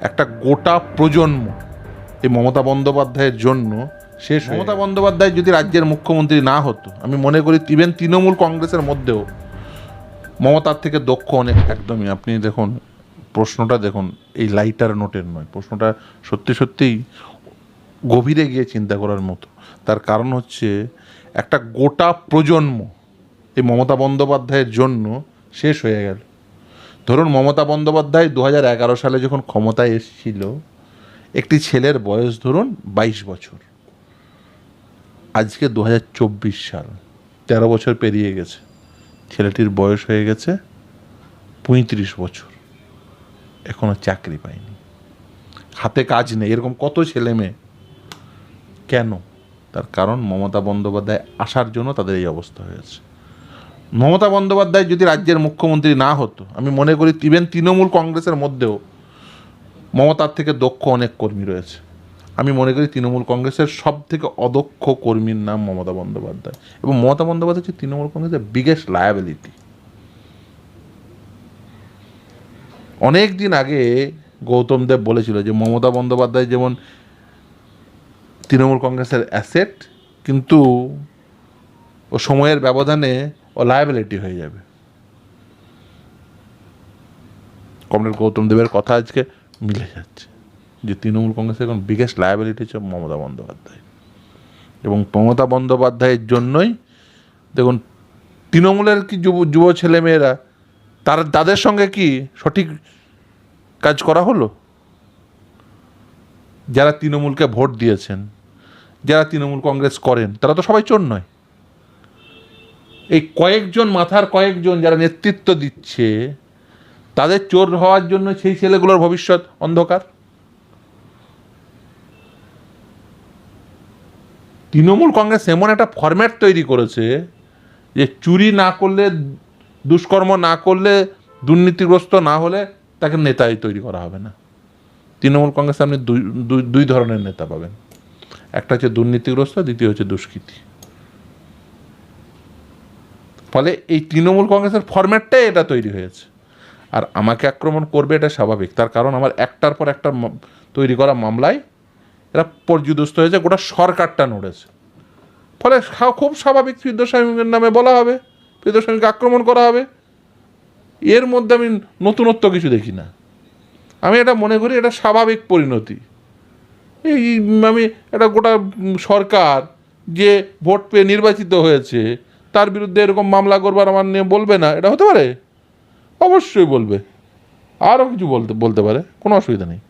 একটা গোটা প্রজন্ম এই মমতা বন্দ্যোপাধ্যায়ের জন্য শেষ মমতা বন্দ্যোপাধ্যায় যদি রাজ্যের মুখ্যমন্ত্রী না হতো আমি মনে করি ইভেন তৃণমূল কংগ্রেসের মধ্যেও মমতার থেকে দক্ষ অনেক একদমই। আপনি দেখুন প্রশ্নটা দেখুন এই লাইটার নোটের নয়। প্রশ্নটা সত্যি সত্যিই গভীরে গিয়ে চিন্তা করার মতো। তার কারণ হচ্ছে একটা গোটা প্রজন্ম এই মমতা বন্দ্যোপাধ্যায়ের জন্য শেষ হয়ে গেল। ধরুন মমতা বন্দ্যোপাধ্যায় দু সালে যখন ক্ষমতায় এসেছিল, একটি ছেলের বয়স ধরুন বাইশ বছর। আজকে দু হাজার চব্বিশ সাল, তেরো বছর পেরিয়ে গেছে। ছেলেটির বয়স হয়ে গেছে পঁয়ত্রিশ বছর। এখনও চাকরি পায়নি। হাতে কাজ নেই। এরকম কত ছেলে মেয়ে। কেন? তার কারণ মমতা বন্দ্যোপাধ্যায় আসার জন্য তাদের এই অবস্থা হয়েছে। মমতা বন্দ্যোপাধ্যায় যদি রাজ্যের মুখ্যমন্ত্রী না হতো, আমি মনে করি ইভেন তৃণমূল কংগ্রেসের মধ্যেও মমতার থেকে দক্ষ অনেক কর্মী রয়েছে। আমি মনে করি তৃণমূল কংগ্রেসের সব থেকে অদক্ষ কর্মীর নাম মমতা বন্দ্যোপাধ্যায়। এবং মমতা বন্দ্যোপাধ্যায় হচ্ছে তৃণমূল কংগ্রেসের বিগেস্ট লায়াবিলিটি অনেক দিন আগে গৌতম দেব বলেছিল যে মমতা বন্দ্যোপাধ্যায় যেমন তৃণমূল কংগ্রেসের অ্যাসেট কিন্তু ও সময়ের ব্যবধানে ও লায়াবিলিটি হয়ে যাবে। কমরেড গৌতম দেবের কথা আজকে মিলে যাচ্ছে যে তৃণমূল কংগ্রেসের এখন বিগেস্ট লায়াবিলিটি হচ্ছে মমতা বন্দ্যোপাধ্যায়। এবং মমতা বন্দ্যোপাধ্যায়ের জন্যই দেখুন, তৃণমূলের কি যুব যুব ছেলেমেয়েরা, তার, তাদের সঙ্গে কি সঠিক কাজ করা হলো? যারা তৃণমূলকে ভোট দিয়েছেন, যারা তৃণমূল কংগ্রেস করেন, তারা তো সবাই চোর নয়। এই কয়েকজন মাথার কয়েকজন যারা নেতৃত্ব দিচ্ছে, তাদের চোর হওয়ার জন্য সেই ছেলেগুলোর ভবিষ্যৎ অন্ধকার? তৃণমূল কংগ্রেস এমন একটা ফরম্যাট তৈরি করেছে যে চুরি না করলে, দুষ্কর্ম না করলে, দুর্নীতিগ্রস্ত না হলে তাকে নেতাই তৈরি করা হবে না। তৃণমূল কংগ্রেসে আপনি দুই, দুই- ধরনের নেতা পাবেন। একটা হচ্ছে দুর্নীতিগ্রস্ত, দ্বিতীয় হচ্ছে দুষ্কৃতী। ফলে এই তৃণমূল কংগ্রেসের ফরম্যাটটাই এটা তৈরি হয়েছে। আর আমাকে আক্রমণ করবে এটা স্বাভাবিক। তার কারণ আমার একটার পর একটা তৈরি করা মামলায় এরা পর্যুদস্ত হয়েছে, গোটা সরকারটা নড়েছে। ফলে খুব স্বাভাবিক ফিরদোস্বামীর নামে বলা হবে ফিরদোস্বামীকে আক্রমণ করা হবে। এর মধ্যে আমি নতুনত্ব কিছু দেখি না। আমি এটা মনে করি এটা স্বাভাবিক পরিণতি। এই আমি এটা গোটা সরকার যে ভোট পেয়ে নির্বাচিত হয়েছে তার বিরুদ্ধে এরকম মামলা করবার আমার নিয়ে বলবে না? এটা হতে পারে? অবশ্যই বলবে। আরও কিছু বলতে বলতে পারে। কোনো অসুবিধা নেই।